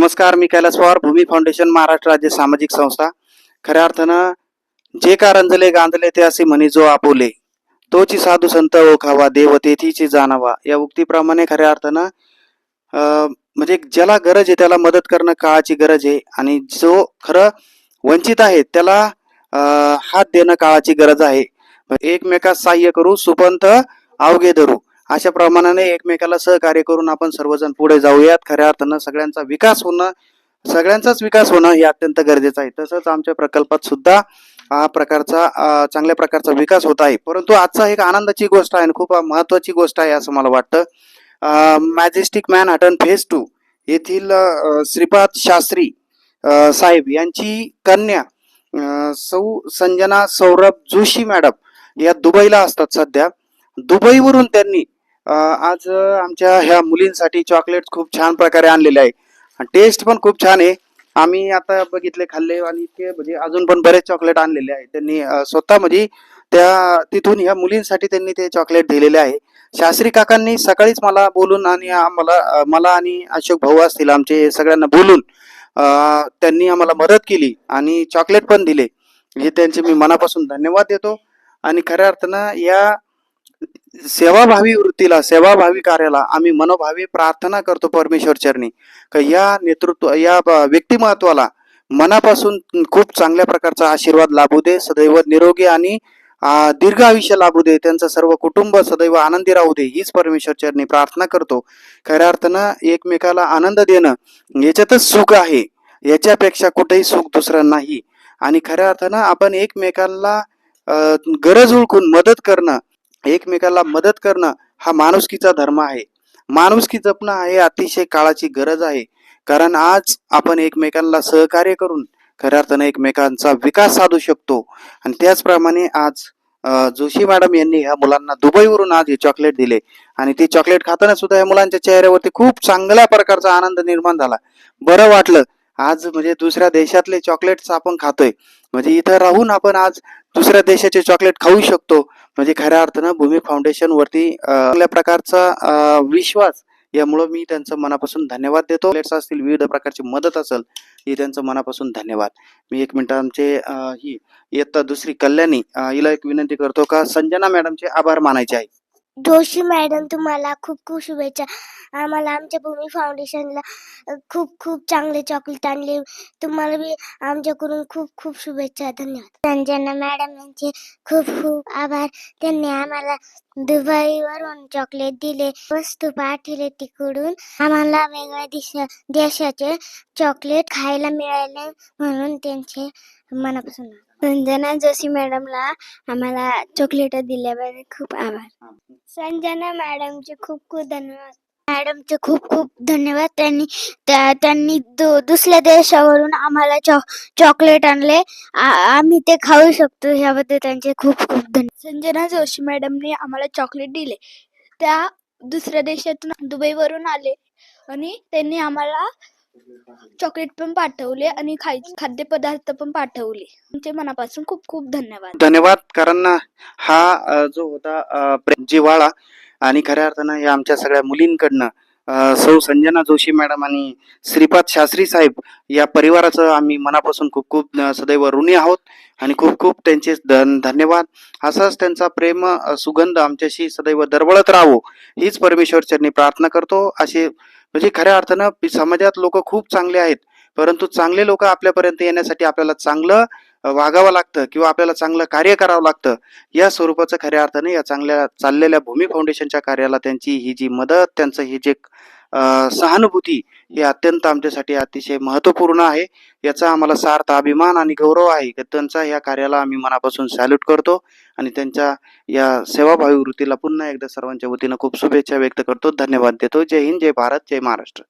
नमस्कार मी कैलास पवार भूमी फाउंडेशन महाराष्ट्र राज्य सामाजिक संस्था. खऱ्या अर्थानं जे का रंजले गांधले ते असे म्हणी जो आपुले तोची साधू संत ओखावा देव तेथीची जाणावा. या उक्तीप्रमाणे खऱ्या अर्थानं म्हणजे ज्याला गरज आहे त्याला मदत करणं काळाची गरज आहे आणि जो खरं वंचित आहे त्याला हात देणं काळाची गरज आहे. एकमेकास सहाय्य करू सुपंत अवघे धरू. अशा प्रमाणाने एकमेकाला सहकार्य करून आपण सर्वजण पुढे जाऊयात. खऱ्या अर्थानं सगळ्यांचा विकास होणं सगळ्यांचाच विकास होणं हे अत्यंत गरजेचं आहे. तसंच आमच्या प्रकल्पात सुद्धा हा प्रकारचा चांगल्या प्रकारचा विकास होत आहे. परंतु आजचा एक आनंदाची गोष्ट आहे आणि खूप महत्वाची गोष्ट आहे असं मला वाटतं. Majestic Manhattan phase two येथील श्रीपाद शास्त्री साहेब यांची कन्या सौ संजना सौरभ जोशी मॅडम या दुबईला असतात सध्या. दुबईवरून त्यांनी आज आमच्या ह्या मुलींसाठी चॉकलेट खूप छान प्रकारे आणलेले आहे. टेस्ट पण खूप छान आहे. आम्ही आता बघितले खाल्ले आणि ते म्हणजे अजून पण बरेच चॉकलेट आणलेले आहे. त्यांनी स्वतः म्हणजे त्या तिथून ह्या मुलींसाठी त्यांनी ते चॉकलेट दिलेले आहे. शास्त्री काकांनी सकाळीच मला बोलून आणि आम्हाला मला आणि अशोक भाऊ असतील आमचे सगळ्यांना बोलून त्यांनी आम्हाला मदत केली आणि चॉकलेट पण दिले. हे त्यांचे मी मनापासून धन्यवाद देतो. आणि खऱ्या अर्थानं या सेवाभावी वृत्तीला सेवाभावी कार्याला आम्ही मनोभावी प्रार्थना करतो परमेश्वर चरणी. का या नेतृत्व या व्यक्तिमत्वाला मनापासून खूप चांगल्या प्रकारचा आशीर्वाद लाभू दे सदैव निरोगी आणि दीर्घ आयुष्य लाभू दे त्यांचं सर्व कुटुंब सदैव आनंदी राहू दे हीच परमेश्वर चरणी प्रार्थना करतो. खऱ्या अर्थानं एकमेकाला आनंद देणं याच्यातच सुख आहे. याच्यापेक्षा कुठेही सुख दुसरं नाही. आणि खऱ्या अर्थानं आपण एकमेकाला गरज ओळखून मदत करणं एकमेकाला मदत करणं हा माणुसकीचा धर्म आहे. माणुसकी जपणं हे अतिशय काळाची गरज आहे. कारण आज आपण एकमेकांना सहकार्य करून खऱ्या अर्थानं एकमेकांचा विकास साधू शकतो. आणि त्याचप्रमाणे आज जोशी मॅडम यांनी ह्या मुलांना दुबईवरून आज हे चॉकलेट दिले. आणि ते चॉकलेट खाताना सुद्धा या मुलांच्या चेहऱ्यावरती खूप चांगल्या प्रकारचा आनंद निर्माण झाला. बरं वाटलं आज म्हणजे दुसऱ्या देशातले चॉकलेट्स आपण खातोय. म्हणजे इथं राहून आपण आज दुसऱ्या देशाचे चॉकलेट खाऊ शकतो. म्हणजे खऱ्या अर्थानं भूमी फाउंडेशन वरती चांगल्या प्रकारचा विश्वास यामुळं मी त्यांचं मनापासून धन्यवाद देतो. चॉकलेट्स असतील विविध प्रकारची मदत असेल ही त्यांचं मनापासून धन्यवाद. मी एक मिनिट आमचे ही इयत्ता दुसरी कल्याणी हिला एक विनंती करतो का संजना मॅडमचे आभार मानायचे आहे. जोशी मॅडम तुम्हाला खूप खूप शुभेच्छा. आम्हाला आमच्या भूमी फाउंडेशनला खूप खूप चांगले चॉकलेट आणले. तुम्हाला बी आमच्याकडून खूप खूप शुभेच्छा. धन्यवाद. संजना मॅडम यांचे खूप खूप आभार. त्यांनी आम्हाला दुबईवरून चॉकलेट दिले वस्तू पाठवले तिकडून. आम्हाला वेगळ्या देशा देशाचे चॉकलेट खायला मिळाले म्हणून त्यांचे मनापासून संजना जोशी मॅडमला आम्हाला चॉकलेट दिल्याबद्दल खूप आभार. संजना मॅडमचे खूप खूप धन्यवाद. मॅडमचे खूप खूप धन्यवाद. त्यांनी त्यांनी दुसऱ्या देशावरून आम्हाला चॉ चॉकलेट आणले. आम्ही ते खाऊ शकतो. याबद्दल त्यांचे खूप खूप धन्यवाद संजना जोशी मॅडमने आम्हाला चॉकलेट दिले. त्या दुसऱ्या देशातून दुबईवरून आले आणि त्यांनी आम्हाला चॉकलेट पण पाठवले आणि खाद्यपदार्थ पण पाठवले. तुमचे मनापासून खूप खूप धन्यवाद. धन्यवाद. कारण हा जो होता जिवाळा आणि खऱ्या अर्थानं या आमच्या सगळ्या मुलींकडनं सौ संजना जोशी मॅडम आणि श्रीपाद शास्त्री साहेब या परिवाराचं आम्ही मनापासून खूप खूप सदैव ऋणी आहोत आणि खूप खूप त्यांचे धन- धन्यवाद. असाच त्यांचा प्रेम सुगंध आमच्याशी सदैव दरवळत राहो हीच परमेश्वर चरणी प्रार्थना करतो. असे म्हणजे खऱ्या अर्थानं समाजात लोक खूप चांगले आहेत परंतु चांगले लोक आपल्यापर्यंत येण्यासाठी आपल्याला चांगलं वागावं लागतं किंवा आपल्याला चांगलं कार्य करावं लागतं या स्वरूपाचं खऱ्या अर्थाने या चांगल्या चाललेल्या भूमी फाउंडेशनच्या कार्याला त्यांची ही जी मदत त्यांचं ही जे सहानुभूती हे अत्यंत आमच्यासाठी अतिशय महत्त्वपूर्ण आहे. याचा आम्हाला सार्थ अभिमान आणि गौरव आहे की त्यांचा या कार्याला आम्ही मनापासून सॅल्यूट करतो आणि त्यांच्या या सेवाभावी वृत्तीला पुन्हा एकदा सर्वांच्या वतीनं खूप शुभेच्छा व्यक्त करतो. धन्यवाद देतो. जय हिंद जय भारत जय महाराष्ट्र.